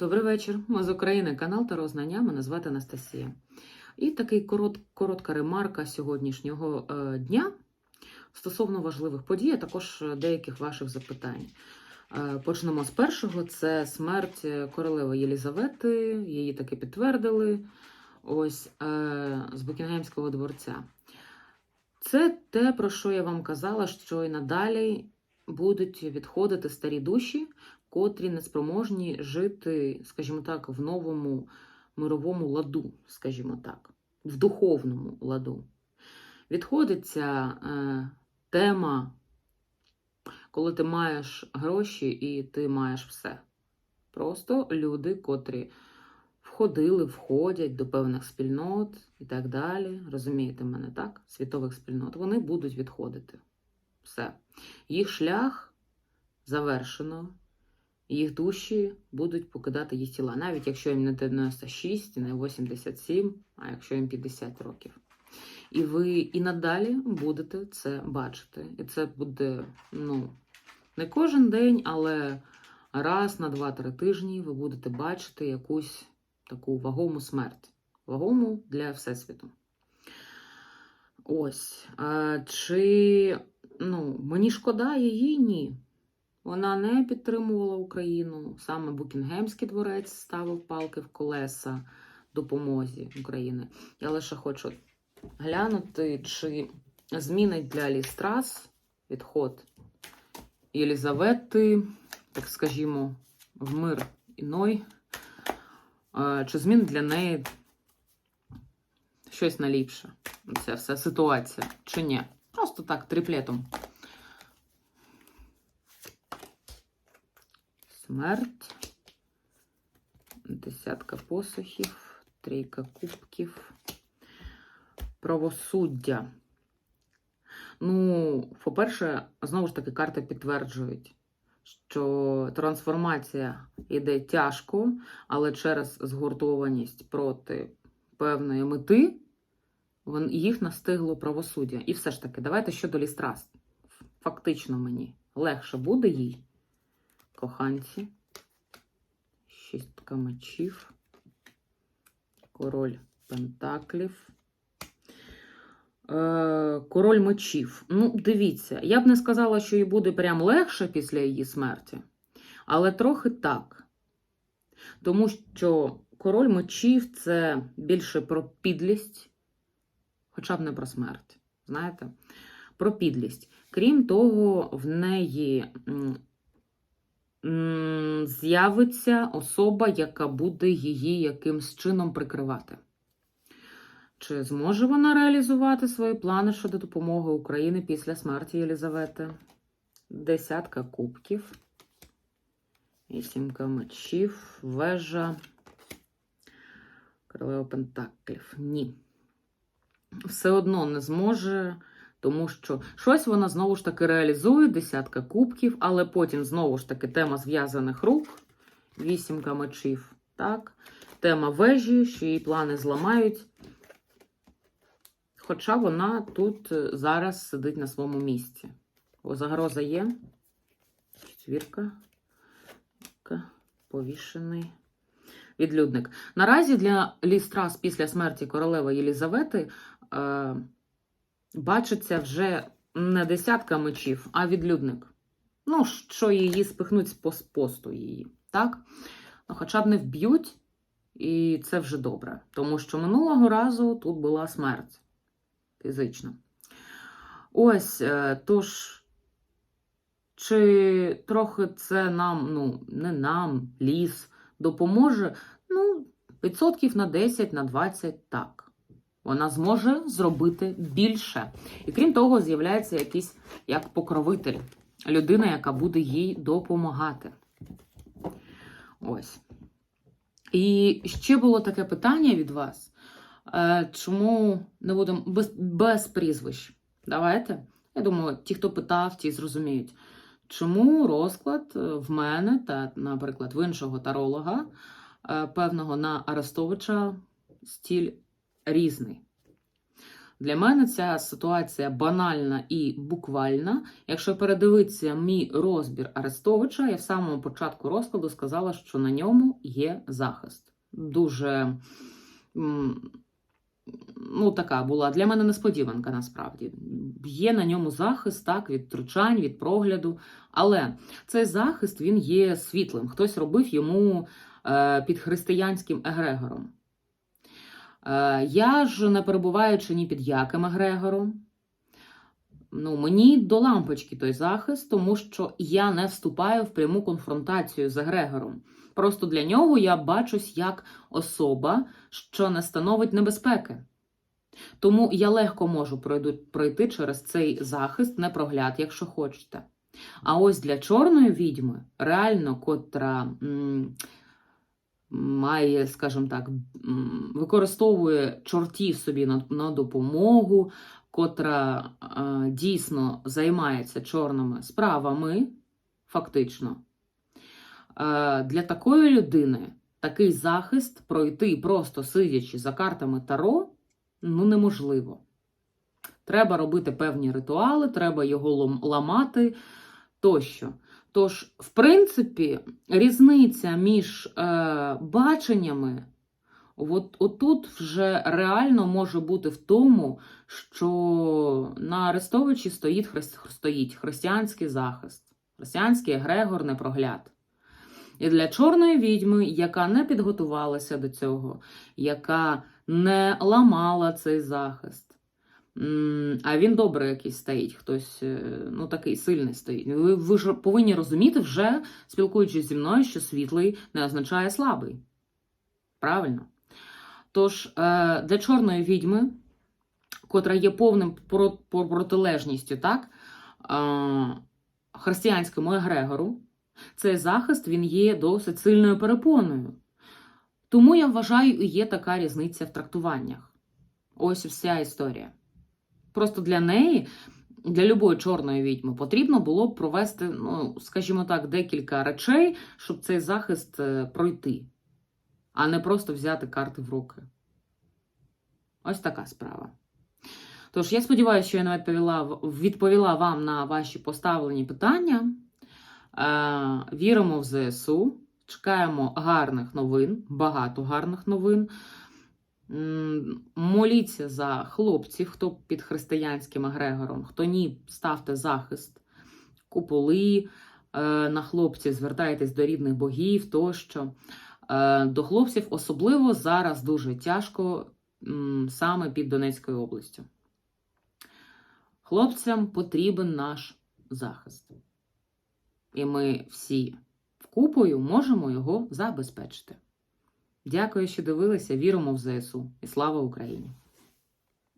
Добрий вечір. Ми з України, канал Таро Знання. Мене звати Анастасія. І такий корот, коротка ремарка сьогоднішнього е, дня стосовно важливих подій, а також деяких ваших запитань. Е, почнемо з першого: це смерть королеви Єлізавети. Її таки підтвердили. Ось е, з Букінгемського дворця. Це те, про що я вам казала, що і надалі будуть відходити старі душі, котрі не спроможні жити, скажімо так, в новому мировому ладу, скажімо так, в духовному ладу. Відходить ця е, тема, коли ти маєш гроші і ти маєш все. Просто люди, котрі входили, входять до певних спільнот і так далі. Розумієте мене, так? Світових спільнот, вони будуть відходити. Все. Їх шлях завершено, їх душі будуть покидати їх тіла, навіть якщо їм не 96, не 87, а якщо їм 50 років. І ви і надалі будете це бачити. І це буде, ну, не кожен день, але раз на 2-3 тижні ви будете бачити якусь таку вагому смерть. Вагому для Всесвіту. Ось. Чи ну, мені шкода її? Ні. Вона не підтримувала Україну. Саме Букінгемський дворець ставив палки в колеса допомозі України. Я лише хочу глянути, чи змінить для Лістрас відход Єлізавети, так скажімо, в мир іной. Чи змінить для неї щось наліпше? Ця вся ситуація, чи ні? Просто так, триплетом. Смерть. Десятка посохів, трійка кубків. Правосуддя. Ну, по-перше, знову ж таки, карти підтверджують, що трансформація йде тяжко, але через згуртованість проти певної мети їх настигло правосуддя. І все ж таки, давайте щодо лістрас. Фактично мені легше буде їй. Коханці. Шістка мечів. Король пентаклів. Е, Король мечів. Ну, дивіться, я б не сказала, що їй буде прям легше після її смерті, але трохи так. Тому що король мечів це більше про підлість, хоча б не про смерть. Знаєте? Про підлість. Крім того, в неї з'явиться особа, яка буде її якимсь чином прикривати. Чи зможе вона реалізувати свої плани щодо допомоги Україні після смерті Єлізавети? Десятка кубків, вісімка мечів, вежа, королева пентаклів. Ні. Все одно не зможе, тому що щось вона знову ж таки реалізує, десятка кубків, але потім знову ж таки тема зв'язаних рук, вісімка мечів. Так? Тема вежі, що її плани зламають. Хоча вона тут е, зараз сидить на своєму місці. О, загроза є. Четвірка. Повішений. Відлюдник. Наразі для Лістрас після смерті королеви Єлізавети е, бачиться вже не десятка мечів, а відлюдник. Ну, що її спихнуть з посту її. Так? Ну, хоча б не вб'ють, і це вже добре. Тому що минулого разу тут була смерть фізично. Ось, е, тож, чи трохи це нам, ну, не нам, ліс, допоможе? Ну, відсотків на 10, на 20 так. Вона зможе зробити більше. І крім того, з'являється якийсь як покровитель, людина, яка буде їй допомагати. Ось. І ще було таке питання від вас. Е, Чому не будемо без, без прізвищ? Давайте. Я думаю, ті, хто питав, ті зрозуміють. Чому розклад е, в мене та, наприклад, в іншого таролога, е, певного на Арестовича, стіль різний? Для мене ця ситуація банальна і буквальна. Якщо передивитися мій розбір Арестовича, я в самому початку розкладу сказала, що на ньому є захист. Дуже ну, така була для мене несподіванка насправді. Є на ньому захист так, від втручань, від прогляду. Але цей захист він є світлим. Хтось робив йому е, під християнським егрегором. Е, я ж не перебуваючи ні під яким егрегором. Ну, мені до лампочки той захист, тому що я не вступаю в пряму конфронтацію з егрегором. Просто для нього я бачусь як особа, що не становить небезпеки. Тому я легко можу пройти через цей захист, непрогляд, якщо хочете. А ось для чорної відьми, реально, котра м, має, скажімо так, використовує чортів собі на, на допомогу, котра е, дійсно займається чорними справами, фактично, е, для такої людини такий захист пройти просто сидячи за картами Таро ну, неможливо. Треба робити певні ритуали, треба його ламати тощо. Тож, в принципі, різниця між е, баченнями, от, отут вже реально може бути в тому, що на Арестовичі стоїть, хрис- стоїть християнський захист, християнський егрегор, непрогляд. І для чорної відьми, яка не підготувалася до цього, яка не ламала цей захист. А він добре якийсь стоїть, хтось е, ну такий сильний стоїть. Ви, ви ж повинні розуміти вже, спілкуючись зі мною, що світлий не означає слабий. Правильно? Тож, е, для чорної відьми, котра є повним про- про- протилежністю, так, християнському егрегору, цей захист він є досить сильною перепоною. Тому я вважаю, є така різниця в трактуваннях. Ось вся історія. Просто для неї, для любої чорної відьми, потрібно було б провести, ну, скажімо так, декілька речей, щоб цей захист е, пройти, а не просто взяти карти в руки. Ось така справа. Тож, я сподіваюся, що я не відповіла, відповіла вам на ваші поставлені питання. Е, віримо в ЗСУ, чекаємо гарних новин, багато гарних новин. Моліться за хлопців, хто під християнським егрегором, хто ні, ставте захист, куполи е, на хлопців, звертайтесь до рідних богів тощо. Е, До хлопців особливо зараз дуже тяжко саме під Донецькою областю. Хлопцям потрібен наш захист. І ми всі вкупою можемо його забезпечити. Дякую, що дивилися. Віримо в ЗСУ і слава Україні!